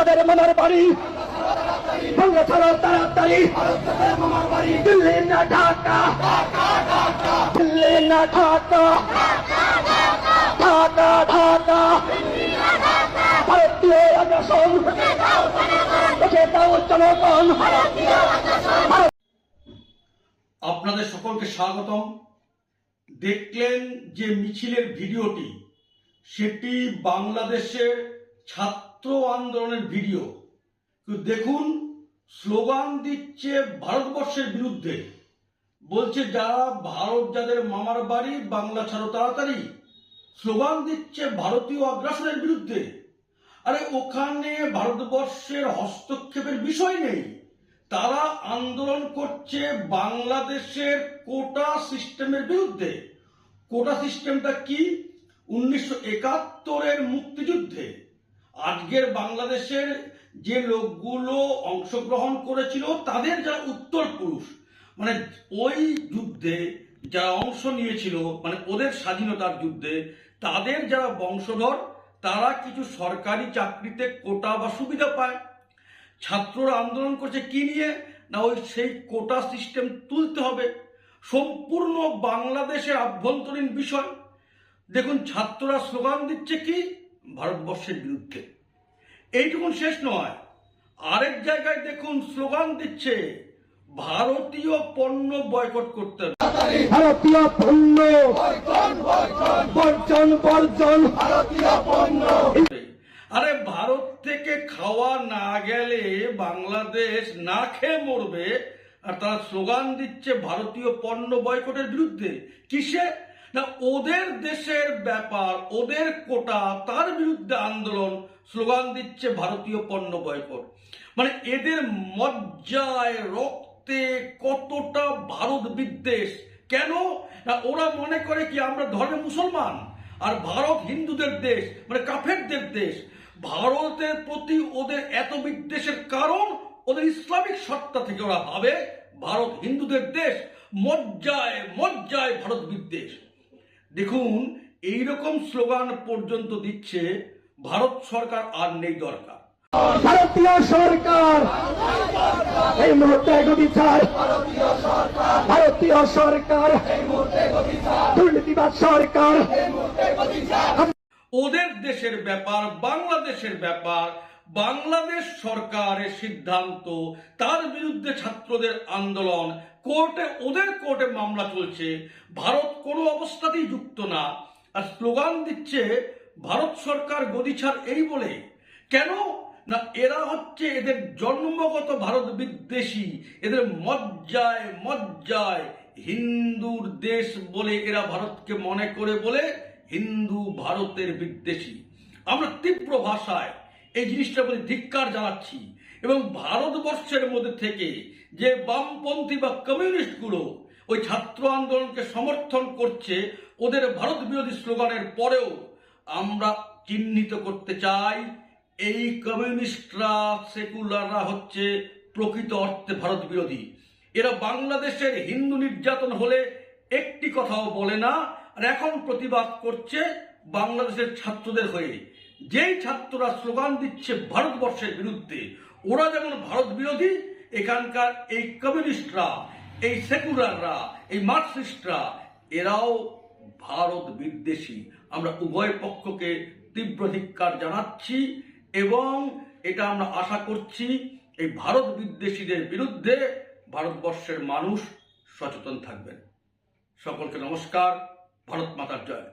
যাদের মামার বাড়ি। বাংলা তাড়াতাড়ি। দিল্লি না ঢাকা। দিল্লি না ঢাকা। ঢাকা ঢাকা। আপনাদের সকলকে স্বাগতম। দেখলেন যে মিছিলের ভিডিওটি, সেটি বাংলাদেশের ছাত্র আন্দোলনের ভিডিও। দেখুন, স্লোগান দিচ্ছে ভারতবর্ষের বিরুদ্ধে। বলছে, যারা ভারত, যাদের মামার বাড়ি, বাংলা ছাড়ো তাড়াতাড়ি। স্লোগান দিচ্ছে ভারতীয় আগ্রাসনের বিরুদ্ধে। আরে, ওখানে ভারতবর্ষের হস্তক্ষেপের বিষয় নেই। তারা আন্দোলন করছে বাংলাদেশের কোটা সিস্টেমের বিরুদ্ধে। কোটা সিস্টেমটা কি? উনিশশো একাত্তরের মুক্তিযুদ্ধে। আজকের বাংলাদেশের যে লোকগুলো অংশগ্রহণ করেছিল, তাদের যারা উত্তর পুরুষ মানে ওই যুদ্ধে যারা অংশ নিয়েছিল মানে ওদের স্বাধীনতার যুদ্ধে, তাদের যারা বংশধর, তারা কিছু সরকারি চাকরিতে কোটা বা সুবিধা পায়। ছাত্ররা আন্দোলন করছে কি নিয়ে? না ওই সেই কোটা সিস্টেম তুলতে হবে। সম্পূর্ণ বাংলাদেশের আভ্যন্তরীণ বিষয়। দেখুন, ছাত্ররা স্লোগান দিচ্ছে কি? ভারতবর্ষের বিরুদ্ধে। এইটুকুন শেষ নয়। আরেক জায়গায় দেখুন স্লোগান দিচ্ছে ভারতীয় পণ্য বয়কট করতে হবে। ভারতীয় পণ্য বর্জন বর্জন। আরে ভারত থেকে খাওয়া না গেলে বাংলাদেশ না খেয়ে মরবে আর তারা স্লোগান দিচ্ছে ভারতীয় পণ্য বয়কটের বিরুদ্ধে। কিসে? না, ওদের দেশের ব্যাপার, ওদের কোটা, তার বিরুদ্ধে আন্দোলন স্লোগান দিচ্ছে ভারতীয় পণ্য বয়কট। মানে এদের মজ্জায় রক্তে কতটা ভারত বিদ্বেষ? কেন? না, ওরা মনে করে কি আমরা ধর্মে মুসলমান? আর ভারত হিন্দুদের দেশ মানে কাফেরদের দেশ, ভারতের প্রতি ওদের এত বিদ্বেষের কারণ, ওদের ইসলামিক সত্তা থেকে ওরা ভাবে, ভারত হিন্দুদের দেশ মজ্জায় মজ্জায় ভারত বিদ্বেষ। দেখুন এই রকম স্লোগান পর্যন্ত দিচ্ছে ভারত সরকার আর নেই দরকার। ভারতীয় সরকার। এই মুহূর্তে গতি ভারতীয় সরকার। দুর্নীতিবাদ সরকার। ওদের দেশের ব্যাপার, বাংলাদেশের ব্যাপার, বাংলাদেশ সরকারের সিদ্ধান্ত, তার বিরুদ্ধে ছাত্রদের আন্দোলন, কোর্টে, ওদের কোর্টে মামলা চলছে, ভারত কোনো অবস্থাতেই যুক্ত না। আর স্লোগান দিচ্ছে, ভারত সরকার গদি ছাড় এই বলে। কেন? না, এরা হচ্ছে এদের জন্মগত ভারত বিদ্বেষী, এদের মজ্জায় মজ্জায় হিন্দুর দেশ বলে এরা ভারতকে মনে করে বলে হিন্দু, ভারতের বিদ্বেষী। আমরা তীব্র ভাষায় এই জিনিসটার প্রতি ধিক্কার জানাচ্ছি এবং ভারতবর্ষের মধ্যে থেকে যে বামপন্থী বা কমিউনিস্টগুলো ওই ছাত্র আন্দোলনকে সমর্থন করছে, ওদের ভারত বিরোধী স্লোগানের পরেও আমরা চিহ্নিত করতে চাই, এই কমিউনিস্টরা, সেকুলাররা হচ্ছে প্রকৃত অর্থে ভারত বিরোধী এরা বাংলাদেশের হিন্দু নির্যাতন হলে একটি কথাও বলে না আর এখন প্রতিবাদ করছে বাংলাদেশের ছাত্রদের হয়ে। যেই ছাত্ররা স্লোগান দিচ্ছে ভারতবর্ষের বিরুদ্ধে, ওরা যেমন ভারত বিরোধী, এখানকার এই কমিউনিস্টরা, এই সেকুলাররা, এই মার্কসিস্টরা, এরাও ভারত বিদ্বেষী। আমরা উভয় পক্ষকে তীব্র ধিক্কার জানাচ্ছি এবং এটা আমরা আশা করছি এই ভারত বিদ্বেষীদের বিরুদ্ধে ভারতবর্ষের মানুষ সচেতন থাকবেন। সকলকে নমস্কার। ভারত মাতার জয়।